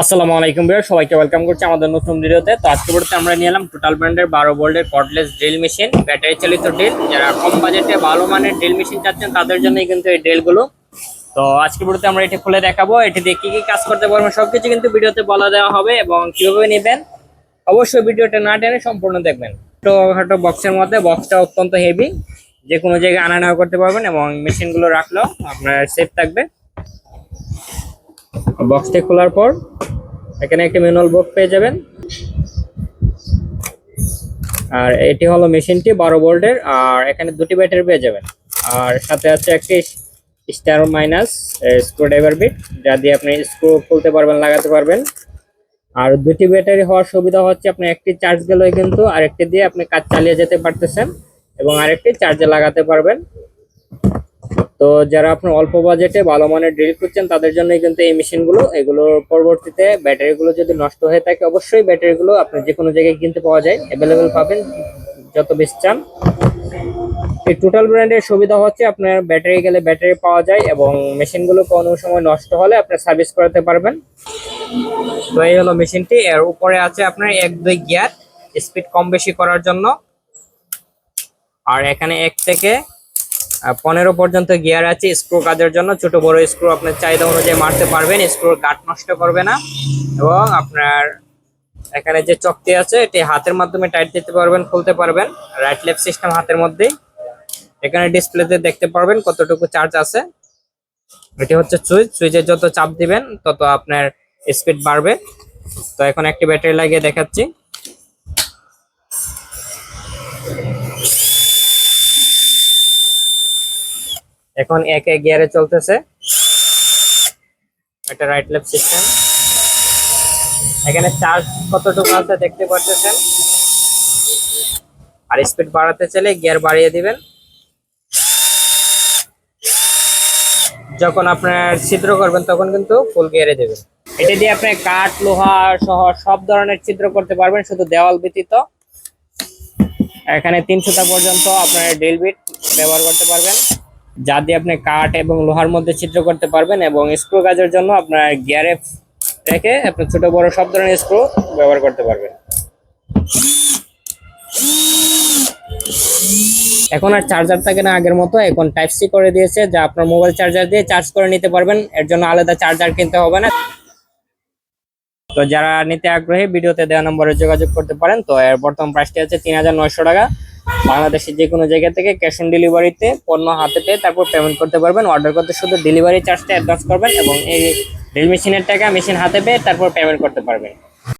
আসসালামু আলাইকুম ভাইয়া সবাইকে ওয়েলকাম করছি আমাদের নতুন ভিডিওতে। তো আজকে ভিডিওতে আমরা নিয়ে এলাম টোটাল ব্র্যান্ডের বারো বোল্ডের কর্ডলেস ড্রিল মেশিন ব্যাটারি চালিত ড্রিল যারা কম বাজেটে ভালো মানের ড্রিল মেশিন চাচ্ছেন, তাদের জন্যই কিন্তু এই ড্রিলগুলো তো আজকে ভিডিওতে আমরা এটি খুলে দেখাবো। এটি দিয়ে কি কি কাজ করতে পারবেন সবকিছু কিন্তু ভিডিওতে বলা দেওয়া হবে এবং কীভাবে নেবেন অবশ্যই ভিডিওটা না টেনে সম্পূর্ণ দেখবেন। খাটো বক্সের মধ্যে বক্সটা অত্যন্ত হেভি যে কোনো জায়গায় আনা নেওয়া করতে পারবেন এবং মেশিনগুলো রাখলেও আপনার সেফ থাকবে। বক্সটি খোলার পর এখানে একটি ম্যানুয়াল বোর্ড পেয়ে যাবেন। আর এটি হলো মেশিনটি বারো ভোল্টের, আর এখানে দুটি ব্যাটারি পেয়ে যাবেন। আর সাথে আছে একটি star minus screwdriver bit, যা দিয়ে আপনি স্ক্রু খুলতে পারবেন, লাগাতে পারবেন। আর দুটি ব্যাটারি হওয়ার সুবিধা হচ্ছে আপনি একটি চার্জ গেলেই কিন্তু আরেকটি দিয়ে আপনি কাজ চালিয়ে যেতে পারতেছেন এবং আরেকটি চার্জে লাগাতে পারবেন। তো যারা আপনার অল্প বাজেটে ভালো মানের ড্রিল করছেন তাদের জন্যই কিন্তু এই মেশিনগুলো, এগুলো পরবর্তীতে ব্যাটারিগুলো যদি নষ্ট হয়ে থাকে, অবশ্যই ব্যাটারিগুলো আপনি যে কোনো জায়গায় কিনতে পাওয়া যায় অ্যাভেলেবেল পাবেন, যত বেশি চান। এই টোটাল ব্র্যান্ডের সুবিধা হচ্ছে আপনার ব্যাটারি গেলে ব্যাটারি পাওয়া যায় এবং মেশিনগুলো কোনো সময় নষ্ট হলে আপনি সার্ভিস করাতে পারবেন। তো এই হলো মেশিনটি, এর উপরে আছে আপনার এক দুই গিয়ার স্পিড কম বেশি করার জন্য। আর এখানে এক থেকে পনেরো পর্যন্ত গিয়ার আছে স্ক্রু কাজের জন্য। ছোট বড় স্ক্রু আপনার চাহিদা অনুযায়ী মারতে পারবেন, স্ক্রুর গাট নষ্ট করবে না। এবং আপনার এখানে যে চকটি আছে, এটি হাতের মাধ্যমে টাইট দিতে পারবেন, খুলতে পারবেন। রাইট লেফট সিস্টেম হাতের মধ্যেই। এখানে ডিসপ্লেতে দেখতে পারবেন কতটুকু চার্জ আছে। এটি হচ্ছে সুইচ, সুইচে যত চাপ দিবেন, তত আপনার স্পিড বাড়বে। তো এখন একটি ব্যাটারি লাগিয়ে দেখাচ্ছি। এখন এক এক গিয়ারে চলতেছে। একটা রাইট লেফট সিস্টেম এখানে চার্জ কতটুকু আছে দেখতে পাচ্ছেন আর স্পিড বাড়াতে চাইলে গিয়ার বাড়িয়ে দিবেন। যখন আপনার ছিদ্র করবেন, তখন কিন্তু ফুল গিয়ারে দেবেন। এটা দিয়ে আপনি কাঠ, লোহা সহ সব ধরনের ছিদ্র করতে পারবেন, শুধু দেওয়াল ব্যতীত। এখানে তিনশোটা পর্যন্ত আপনার ড্রিল বিট ব্যবহার করতে পারবেন। যা দিয়ে আপনি কাঠ এবং লোহার মধ্যে ছিদ্র করতে পারবেন এবং স্ক্রু কাজের জন্য আপনার গিয়ারে রেখে আপনি ছোট বড় সব ধরনের স্ক্রু ব্যবহার করতে পারবেন। এখন আর চার্জার থাকে না আগের মতো, এখন টাইপ সি করে দিয়েছে, যা আপনার মোবাইল চার্জার দিয়ে চার্জ করে নিতে পারবেন, এর জন্য আলাদা চার্জার কিনতে হবে না। তো যারা নিতে আগ্রহী, ভিডিওতে দেওয়া নম্বরে যোগাযোগ করতে পারেন। তো এর বর্তমান প্রাইসটি আছে তিন হাজার নয়শো টাকা। বাংলাদেশের যে কোনো জায়গা থেকে ক্যাশ অন ডেলিভারিতে পণ্য হাতে পেয়ে তারপর পেমেন্ট করতে পারবেন। অর্ডার করতে শুধু ডেলিভারি চার্জটা অ্যাডভান্স করবেন এবং এই ড্রিল মেশিনের টাকা মেশিন হাতে পেয়ে তারপর পেমেন্ট করতে পারবেন।